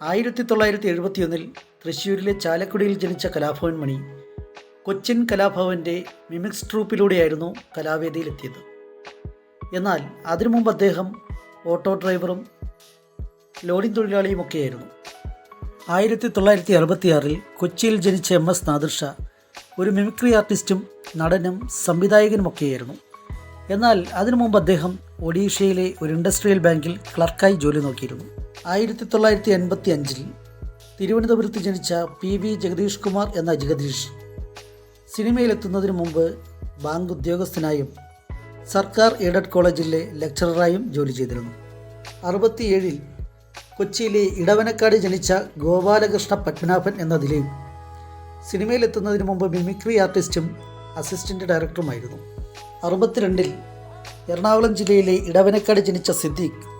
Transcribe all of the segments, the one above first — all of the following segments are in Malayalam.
ആയിരത്തി തൊള്ളായിരത്തി എഴുപത്തിയൊന്നിൽ തൃശ്ശൂരിലെ ചാലക്കുടിയിൽ ജനിച്ച കലാഭവൻ മണി കൊച്ചിൻ കലാഭവന്റെ മിമിക്സ് ട്രൂപ്പിലൂടെയായിരുന്നു കലാവേദിയിലെത്തിയത്. എന്നാൽ അതിനു മുമ്പ് അദ്ദേഹം ഓട്ടോ ഡ്രൈവറും ലോഡിംഗ് തൊഴിലാളിയുമൊക്കെയായിരുന്നു ആയിരത്തി തൊള്ളായിരത്തി അറുപത്തിയാറിൽ കൊച്ചിയിൽ ജനിച്ച എം എസ് നാദിർഷ ഒരു മിമിക്രി ആർട്ടിസ്റ്റും നടനും സംവിധായകനുമൊക്കെയായിരുന്നു എന്നാൽ അതിനു മുമ്പ് അദ്ദേഹം ഒഡീഷയിലെ ഒരു ഇൻഡസ്ട്രിയൽ ബാങ്കിൽ ക്ലർക്കായി ജോലി നോക്കിയിരുന്നു. ആയിരത്തി തൊള്ളായിരത്തി എൺപത്തി അഞ്ചിൽ തിരുവനന്തപുരത്ത് ജനിച്ച പി വി ജഗദീഷ് കുമാർ എന്ന ജഗദീഷ് സിനിമയിലെത്തുന്നതിന് മുമ്പ് ബാങ്ക് ഉദ്യോഗസ്ഥനായും സർക്കാർ എയ്ഡഡ് കോളേജിലെ ലെക്ചററായും ജോലി ചെയ്തിരുന്നു. അറുപത്തിയേഴിൽ കൊച്ചിയിലെ ഇടവനക്കാട് ജനിച്ച ഗോപാലകൃഷ്ണ പത്മനാഭൻ എന്ന ദിലീപ് സിനിമയിലെത്തുന്നതിന് മുമ്പ് മിമിക്രി ആർട്ടിസ്റ്റും അസിസ്റ്റന്റ് ഡയറക്ടറുമായിരുന്നു. അറുപത്തിരണ്ടിൽ എറണാകുളം ജില്ലയിലെ ഇടവനക്കാട് ജനിച്ച സിദ്ദീഖ്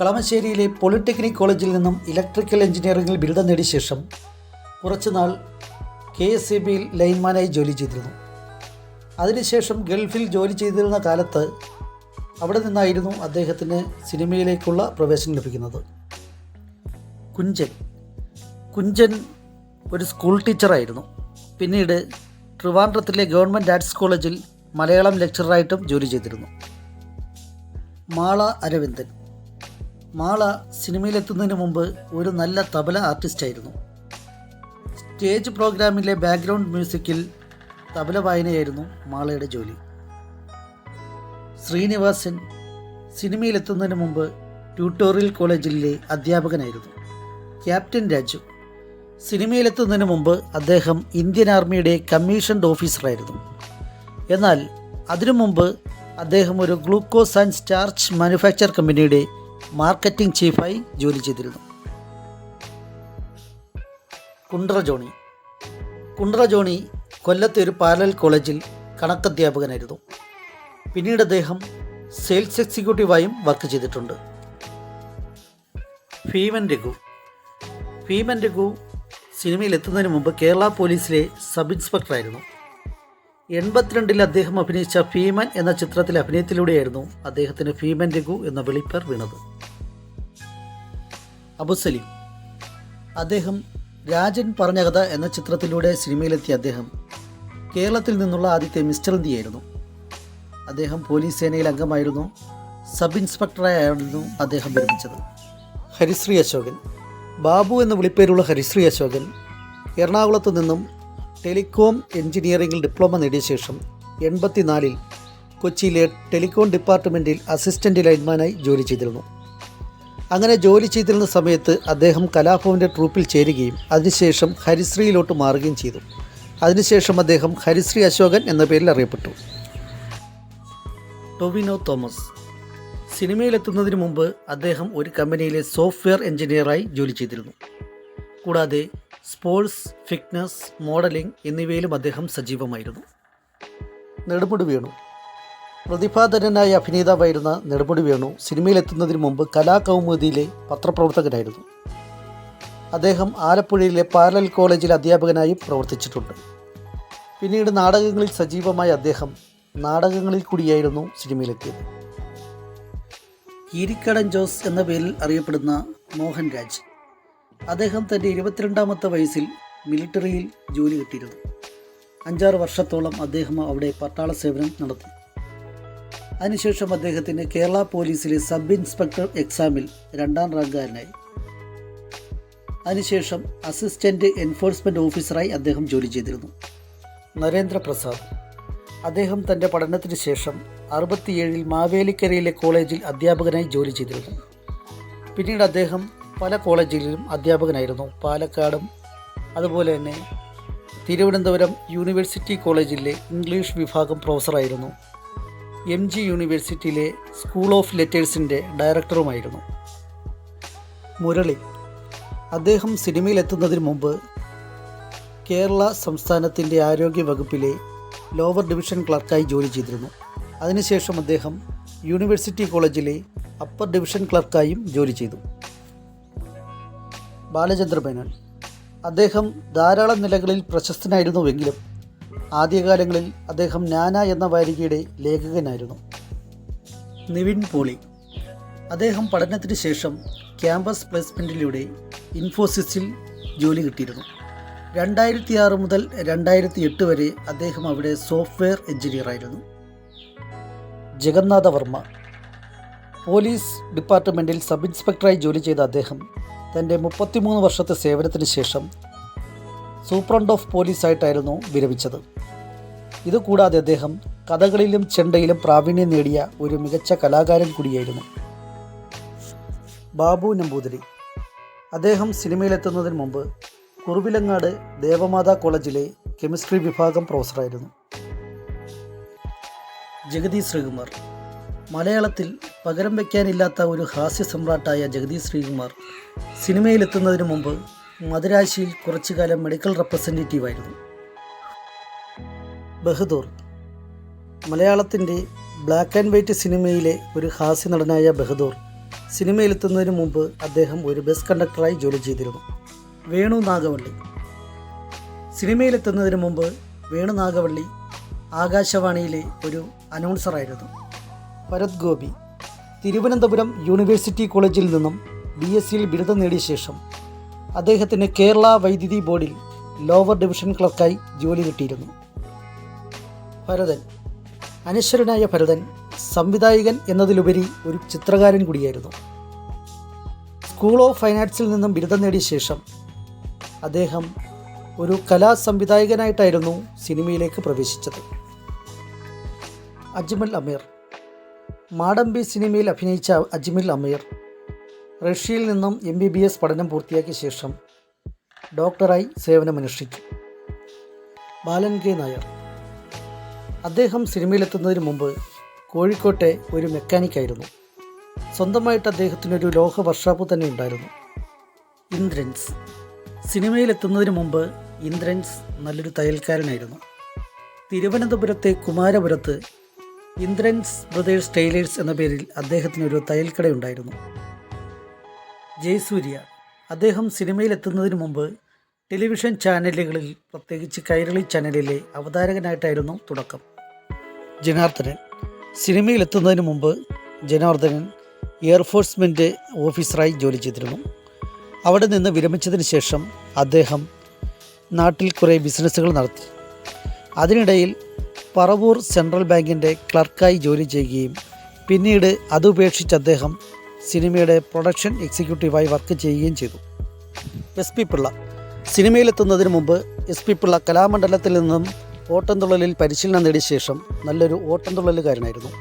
കളമശ്ശേരിയിലെ പോളിടെക്നിക് കോളേജിൽ നിന്നും ഇലക്ട്രിക്കൽ എഞ്ചിനീയറിംഗിൽ ബിരുദം നേടിയ ശേഷം കുറച്ചുനാൾ കെ എസ് ഇ ബിയിൽ ലൈൻമാനായി ജോലി ചെയ്തിരുന്നു. അതിനുശേഷം ഗൾഫിൽ ജോലി ചെയ്തിരുന്ന കാലത്ത് അവിടെ നിന്നായിരുന്നു അദ്ദേഹത്തിന് സിനിമയിലേക്കുള്ള പ്രവേശനം ലഭിക്കുന്നത്. കുഞ്ചൻ. കുഞ്ചൻ ഒരു സ്കൂൾ ടീച്ചറായിരുന്നു. പിന്നീട് ട്രിവാൻഡ്രത്തിലെ ഗവൺമെന്റ് ആർട്സ് കോളേജിൽ മലയാളം ലെക്ചറായിട്ടും ജോലി ചെയ്തിരുന്നു. മാള അരവിന്ദൻ. മാള സിനിമയിലെത്തുന്നതിന് മുമ്പ് ഒരു നല്ല തബല ആർട്ടിസ്റ്റായിരുന്നു സ്റ്റേജ് പ്രോഗ്രാമിലെ ബാക്ക്ഗ്രൗണ്ട് മ്യൂസിക്കിൽ തബല വായനയായിരുന്നു മാളയുടെ ജോലി. ശ്രീനിവാസൻ സിനിമയിലെത്തുന്നതിന് മുമ്പ് ട്യൂട്ടോറിയൽ കോളേജിലെ അധ്യാപകനായിരുന്നു. ക്യാപ്റ്റൻ രാജു സിനിമയിലെത്തുന്നതിന് മുമ്പ് അദ്ദേഹം ഇന്ത്യൻ ആർമിയുടെ കമ്മീഷൻഡ് ഓഫീസറായിരുന്നു എന്നാൽ അതിനു മുമ്പ് അദ്ദേഹം ഒരു ഗ്ലൂക്കോസ് ആൻഡ് സ്റ്റാർച്ച് മാനുഫാക്ചർ കമ്പനിയുടെ മാർക്കറ്റിംഗ് ചീഫായി ജോലി ചെയ്തിരുന്നു. കുണ്ട്ര ജോണി. കുണ്ട്ര ജോണി കൊല്ലത്തെ ഒരു പാരലൽ കോളേജിൽ കണക്കധ്യാപകനായിരുന്നു. പിന്നീട് അദ്ദേഹം സെയിൽസ് എക്സിക്യൂട്ടീവായും വർക്ക് ചെയ്തിട്ടുണ്ട്. ഭീമൻ രഘു. ഭീമൻ രഘു സിനിമയിൽ എത്തുന്നതിന് മുമ്പ് കേരള പോലീസിലെ സബ് ഇൻസ്പെക്ടറായിരുന്നു എൺപത്തിരണ്ടിൽ അദ്ദേഹം അഭിനയിച്ച ഭീമൻ എന്ന ചിത്രത്തിലെ അഭിനയത്തിലൂടെയായിരുന്നു അദ്ദേഹത്തിന് ഭീമൻ രഘു എന്ന വെളിപ്പേർ വീണത്. അബുസലിം അദ്ദേഹം രാജൻ പറഞ്ഞ കഥ എന്ന ചിത്രത്തിലൂടെ സിനിമയിലെത്തിയ അദ്ദേഹം കേരളത്തിൽ നിന്നുള്ള ആദ്യത്തെ മിസ്റ്റർ ഇന്ത്യയായിരുന്നു. അദ്ദേഹം പോലീസ് സേനയിൽ അംഗമായിരുന്നു. സബ് ഇൻസ്പെക്ടറായിരുന്നു അദ്ദേഹം വിരമിച്ചത് ഹരിശ്രീ അശോകൻ. ബാബു എന്ന വിളിപ്പേരുള്ള ഹരിശ്രീ അശോകൻ എറണാകുളത്ത് നിന്നും ടെലികോം എഞ്ചിനീയറിംഗിൽ ഡിപ്ലോമ നേടിയ ശേഷം എൺപത്തിനാലിൽ കൊച്ചിയിലെ ടെലികോം ഡിപ്പാർട്ട്മെന്റിൽ അസിസ്റ്റന്റ് ലൈൻമാനായി ജോലി ചെയ്തിരുന്നു. അങ്ങനെ ജോലി ചെയ്തിരുന്ന സമയത്ത് അദ്ദേഹം കലാഭവന്റെ ട്രൂപ്പിൽ ചേരുകയും അതിനുശേഷം ഹരിശ്രീയിലോട്ട് മാറുകയും ചെയ്തു. അതിനുശേഷം അദ്ദേഹം ഹരിശ്രീ അശോകൻ എന്ന പേരിൽ അറിയപ്പെട്ടു. ടൊവിനോ തോമസ്. സിനിമയിലെത്തുന്നതിന് മുമ്പ് അദ്ദേഹം ഒരു കമ്പനിയിലെ സോഫ്റ്റ്വെയർ എഞ്ചിനീയറായി ജോലി ചെയ്തിരുന്നു. കൂടാതെ സ്പോർട്സ് ഫിറ്റ്നസ് മോഡലിംഗ് എന്നിവയിലും അദ്ദേഹം സജീവമായിരുന്നു. നെടുമുടി വേണു. പ്രതിഭാധനനായ അഭിനേതാവായിരുന്ന നെടുമുടി വേണു സിനിമയിലെത്തുന്നതിന് മുമ്പ് കലാകൗമുദിയിലെ പത്രപ്രവർത്തകനായിരുന്നു. അദ്ദേഹം ആലപ്പുഴയിലെ പാരലൽ കോളേജിൽ അധ്യാപകനായും പ്രവർത്തിച്ചിട്ടുണ്ട്. പിന്നീട് നാടകങ്ങളിൽ സജീവമായ അദ്ദേഹം നാടകങ്ങളിൽ കൂടിയായിരുന്നു സിനിമയിലെത്തിയത്. ഈരിക്കടൻ ജോസ് എന്ന പേരിൽ അറിയപ്പെടുന്ന മോഹൻ രാജ് അദ്ദേഹം തന്റെ ഇരുപത്തിരണ്ടാമത്തെ വയസ്സിൽ മിലിറ്ററിയിൽ ജോലി കിട്ടിയിരുന്നു. അഞ്ചാറ് വർഷത്തോളം അദ്ദേഹം അവിടെ പട്ടാള സേവനം നടത്തി. അതിനുശേഷം അദ്ദേഹത്തിന് കേരള പോലീസിലെ സബ് ഇൻസ്പെക്ടർ എക്സാമിൽ രണ്ടാം റാങ്കുകാരനായി അതിനുശേഷം അസിസ്റ്റന്റ് എൻഫോഴ്സ്മെന്റ് ഓഫീസറായി അദ്ദേഹം ജോലി ചെയ്തിരുന്നു. നരേന്ദ്രപ്രസാദ് അദ്ദേഹം തന്റെ പഠനത്തിന് ശേഷം അറുപത്തിയേഴിൽ മാവേലിക്കരയിലെ കോളേജിൽ അധ്യാപകനായി ജോലി ചെയ്തിരുന്നു. പിന്നീട് അദ്ദേഹം പല കോളേജുകളിലും അധ്യാപകനായിരുന്നു. പാലക്കാടും അതുപോലെ തന്നെ തിരുവനന്തപുരം യൂണിവേഴ്സിറ്റി കോളേജിലെ ഇംഗ്ലീഷ് വിഭാഗം പ്രൊഫസറായിരുന്നു. എം ജി യൂണിവേഴ്സിറ്റിയിലെ സ്കൂൾ ഓഫ് ലെറ്റേഴ്സിന്റെ ഡയറക്ടറുമായിരുന്നു. മുരളി. അദ്ദേഹം സിനിമയിലെത്തുന്നതിന് മുമ്പ് കേരള സംസ്ഥാനത്തിന്റെ ആരോഗ്യ വകുപ്പിലെ ലോവർ ഡിവിഷൻ ക്ലർക്കായി ജോലി ചെയ്തിരുന്നു. അതിനുശേഷം അദ്ദേഹം യൂണിവേഴ്സിറ്റി കോളേജിലെ അപ്പർ ഡിവിഷൻ ക്ലർക്കായും ജോലി ചെയ്തു. ബാലചന്ദ്ര മേനോൻ അദ്ദേഹം ധാരാളം നിലകളിൽ പ്രശസ്തനായിരുന്നുവെങ്കിലും ആദ്യകാലങ്ങളിൽ അദ്ദേഹം നാന എന്ന വാരികയുടെ ലേഖകനായിരുന്നു. നിവിൻ പോളി. അദ്ദേഹം പഠനത്തിന് ശേഷം ക്യാമ്പസ് പ്ലേസ്മെന്റിലൂടെ ഇൻഫോസിസിൽ ജോലി കിട്ടിയിരുന്നു. രണ്ടായിരത്തി ആറ് മുതൽ രണ്ടായിരത്തി എട്ട് വരെ അദ്ദേഹം അവിടെ സോഫ്റ്റ്വെയർ എഞ്ചിനീയറായിരുന്നു ജഗന്നാഥ വർമ്മ. പോലീസ് ഡിപ്പാർട്ട്മെന്റിൽ സബ് ഇൻസ്പെക്ടറായി ജോലി ചെയ്ത അദ്ദേഹം തന്റെ മുപ്പത്തിമൂന്ന് വർഷത്തെ സേവനത്തിന് ശേഷം സൂപ്രണ്ട് ഓഫ് പോലീസായിട്ടായിരുന്നു വിരമിച്ചത്. ഇതുകൂടാതെ അദ്ദേഹം കഥകളിലും ചെണ്ടയിലും പ്രാവീണ്യം നേടിയ ഒരു മികച്ച കലാകാരൻ കൂടിയായിരുന്നു. ബാബു നമ്പൂതിരി. അദ്ദേഹം സിനിമയിലെത്തുന്നതിന് മുമ്പ് കുറുവിലങ്ങാട് ദേവമാതാ കോളേജിലെ കെമിസ്ട്രി വിഭാഗം പ്രൊഫസറായിരുന്നു. ജഗതി ശ്രീകുമാർ. മലയാളത്തിൽ പകരം വയ്ക്കാനില്ലാത്ത ഒരു ഹാസ്യ സമ്രാട്ടായ ജഗതി ശ്രീകുമാർ സിനിമയിലെത്തുന്നതിന് മുമ്പ് മദുരാശിയിൽ കുറച്ചു കാലം മെഡിക്കൽ റെപ്രസെന്റേറ്റീവായിരുന്നു ബഹദൂർ മലയാളത്തിന്റെ ബ്ലാക്ക് ആൻഡ് വൈറ്റ് സിനിമയിലെ ഒരു ഹാസ്യ നടനായ ബഹദൂർ സിനിമയിലെത്തുന്നതിന് മുമ്പ് അദ്ദേഹം ഒരു ബസ് കണ്ടക്ടറായി ജോലി ചെയ്തിരുന്നു. വേണു നാഗവള്ളി സിനിമയിലെത്തുന്നതിന് മുമ്പ് വേണു നാഗവള്ളി ആകാശവാണിയിലെ ഒരു അനൗൺസറായിരുന്നു. ഭരത് ഗോപി തിരുവനന്തപുരം യൂണിവേഴ്സിറ്റി കോളേജിൽ നിന്നും ബി എസ് സിയിൽ ബിരുദം നേടിയ ശേഷം അദ്ദേഹത്തിന് കേരള വൈദ്യുതി ബോർഡിൽ ലോവർ ഡിവിഷൻ ക്ലർക്കായി ജോലി കിട്ടിയിരുന്നു. ഭരതൻ അനശ്വരനായ ഭരതൻ സംവിധായകൻ എന്നതിലുപരി ഒരു ചിത്രകാരൻ കൂടിയായിരുന്നു. സ്കൂൾ ഓഫ് ഫൈൻ ആർട്സിൽ നിന്നും ബിരുദം നേടിയ ശേഷം അദ്ദേഹം ഒരു കലാ സംവിധായകനായിട്ടായിരുന്നു സിനിമയിലേക്ക് പ്രവേശിച്ചത്. അജ്മൽ അമീർ മാടമ്പി സിനിമയിൽ അഭിനയിച്ച അജ്മിൽ അമീർ റഷ്യയിൽ നിന്നും എം ബി ബി എസ് പഠനം പൂർത്തിയാക്കിയ ശേഷം ഡോക്ടറായി സേവനമനുഷ്ഠിച്ചു. ബാലൻ കെ നായർ. അദ്ദേഹം സിനിമയിലെത്തുന്നതിന് മുമ്പ് കോഴിക്കോട്ടെ ഒരു മെക്കാനിക്കായിരുന്നു. സ്വന്തമായിട്ട് അദ്ദേഹത്തിനൊരു ലോഹ വർഷാപ്പ് തന്നെ ഉണ്ടായിരുന്നു. ഇന്ദ്രൻസ്. സിനിമയിലെത്തുന്നതിന് മുമ്പ് ഇന്ദ്രൻസ് നല്ലൊരു തയ്യൽക്കാരനായിരുന്നു. തിരുവനന്തപുരത്തെ കുമാരപുരത്ത് ഇന്ദ്രൻസ് ബ്രദേഴ്സ് ടൈലേഴ്സ് എന്ന പേരിൽ അദ്ദേഹത്തിന് ഒരു തയ്യൽക്കടയുണ്ടായിരുന്നു. ജയസൂര്യ അദ്ദേഹം സിനിമയിലെത്തുന്നതിന് മുമ്പ് ടെലിവിഷൻ ചാനലുകളിൽ പ്രത്യേകിച്ച് കൈരളി ചാനലിലെ അവതാരകനായിട്ടായിരുന്നു തുടക്കം. ജനാർദ്ദനൻ സിനിമയിലെത്തുന്നതിന് മുമ്പ് ജനാർദ്ദനൻ എയർഫോഴ്സ്മെന്റ് ഓഫീസറായി ജോലി ചെയ്തിരുന്നു. അവിടെ നിന്ന് വിരമിച്ചതിന് ശേഷം അദ്ദേഹം നാട്ടിൽ കുറേ ബിസിനസ്സുകൾ നടത്തി. അതിനിടയിൽ പറവൂർ സെൻട്രൽ ബാങ്കിന്റെ ക്ലർക്കായി ജോലി ചെയ്യുകയും പിന്നീട് അതുപേക്ഷിച്ച് അദ്ദേഹം സിനിമയുടെ പ്രൊഡക്ഷൻ എക്സിക്യൂട്ടീവായി വർക്ക് ചെയ്യുകയും ചെയ്തു. S P Pillai. സിനിമയിലെത്തുന്നതിന് മുമ്പ് എസ് പി പിള്ള കലാമണ്ഡലത്തിൽ നിന്നും ഓട്ടംതുള്ളലിൽ പരിശീലനം നേടിയ ശേഷം നല്ലൊരു ഓട്ടംതുള്ളലുകാരനായിരുന്നു.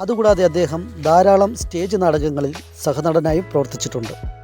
അതുകൂടാതെ അദ്ദേഹം ധാരാളം സ്റ്റേജ് നാടകങ്ങളിൽ സഹനടനായി പ്രവർത്തിച്ചിട്ടുണ്ട്.